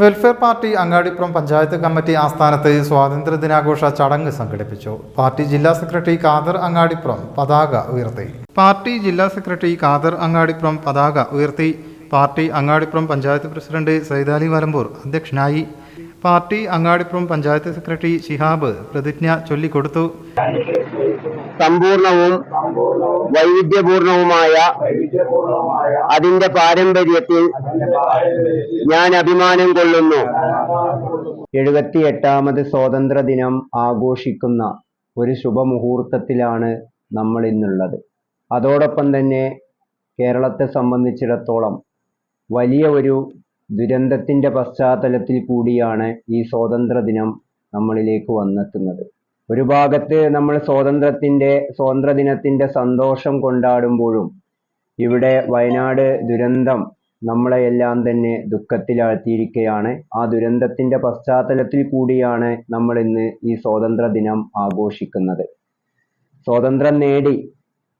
Welfare party Angadipuram panchayat committee ആസ്ഥാനത്ത് സ്വാതന്ത്ര്യ ദിനാഘോഷ ചടങ്ങ് സംഘടിപ്പിച്ചു. പാർട്ടി ജില്ലാ സെക്രട്ടറി ഖാദർ അങ്ങാടിപ്പുറം പതാക ഉയർത്തി. പാർട്ടി ജില്ലാ സെക്രട്ടറി ഖാദർ അങ്ങാടിപ്പുറം പതാക ഉയർത്തി. പാർട്ടി അങ്ങാടിപ്പുറം പഞ്ചായത്ത് പ്രസിഡന്റ് സൈതാലി വരമ്പൂർ അധ്യക്ഷനായി പാർട്ടി അങ്ങാടിപ്പുറം പഞ്ചായത്ത് സെക്രട്ടറി ശിഹാബ് പ്രതിജ്ഞ ചൊല്ലിക്കൊടുത്തു. സമ്പൂർണവും വൈവിധ്യപൂർണവുമായ അതിന്റെ പാരമ്പര്യത്തിൽ ഞാൻ അഭിമാനം കൊള്ളുന്നു. എഴുപത്തിയെട്ടാമത് സ്വാതന്ത്ര്യ ദിനം ആഘോഷിക്കുന്ന ഒരു ശുഭമുഹൂർത്തത്തിലാണ് നമ്മൾ ഇന്നുള്ളത്. അതോടൊപ്പം തന്നെ കേരളത്തെ സംബന്ധിച്ചിടത്തോളം വലിയ ഒരു ദുരന്തത്തിന്റെ പശ്ചാത്തലത്തിൽ കൂടിയാണ് ഈ സ്വാതന്ത്ര്യ ദിനം നമ്മളിലേക്ക് വന്നെത്തുന്നത്. ഒരു ഭാഗത്ത് നമ്മൾ സ്വാതന്ത്ര്യത്തിന്റെ സ്വാതന്ത്ര്യ ദിനത്തിന്റെ സന്തോഷം കൊണ്ടാടുമ്പോഴും ഇവിടെ വയനാട് ദുരന്തം നമ്മളെയെല്ലാം തന്നെ ദുഃഖത്തിലാഴ്ത്തിയിരിക്കുകയാണ്. ആ ദുരന്തത്തിന്റെ പശ്ചാത്തലത്തിൽ കൂടിയാണ് നമ്മൾ ഇന്ന് ഈ സ്വാതന്ത്ര്യ ദിനം ആഘോഷിക്കുന്നത്. സ്വാതന്ത്ര്യം നേടി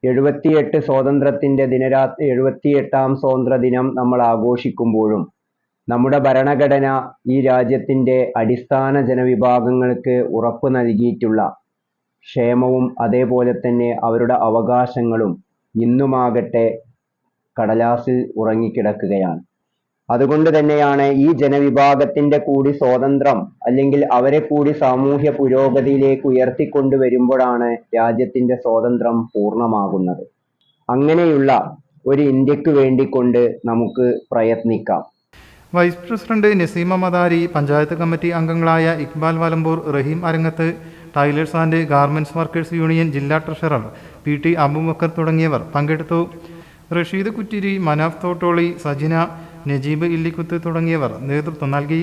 എഴുപത്തിയെട്ട് സ്വാതന്ത്ര്യത്തിന്റെ ദിനരാ എഴുപത്തിയെട്ടാം സ്വാതന്ത്ര്യ ദിനം നമ്മൾ ആഘോഷിക്കുമ്പോഴും നമ്മുടെ ഭരണഘടന ഈ രാജ്യത്തിന്റെ അടിസ്ഥാന ജനവിഭാഗങ്ങൾക്ക് ഉറപ്പ് നൽകിയിട്ടുള്ള ക്ഷേമവും അതേപോലെ തന്നെ അവരുടെ അവകാശങ്ങളും ഇന്നുമാകട്ടെ കടലാസിൽ ഉറങ്ങിക്കിടക്കുകയാണ്. അതുകൊണ്ട് തന്നെയാണ് ഈ ജനവിഭാഗത്തിന്റെ കൂടി സ്വാതന്ത്ര്യം അല്ലെങ്കിൽ അവരെ കൂടി സാമൂഹ്യ പുരോഗതിയിലേക്ക് ഉയർത്തിക്കൊണ്ടുവരുമ്പോഴാണ് രാജ്യത്തിന്റെ സ്വാതന്ത്ര്യം പൂർണമാകുന്നത്. അങ്ങനെയുള്ള ഒരു ഇന്ത്യയ്ക്ക് വേണ്ടിക്കൊണ്ട് നമുക്ക് പ്രയത്നിക്കാം. Vice president Naseema Madari panchayat committee അംഗങ്ങളായ Iqbal Valampoor Rahim Arangath tailors and garments workers union ജില്ലാ ട്രഷറർ പി ടി അബുബക്കർ തുടങ്ങിയവർ പങ്കെടുത്തു. റഷീദ് കുറ്റിരി മനാഫ് തോട്ടോളി സജിന നജീബ് ഇല്ലിക്കുത്ത് തുടങ്ങിയവർ നേതൃത്വം നൽകി.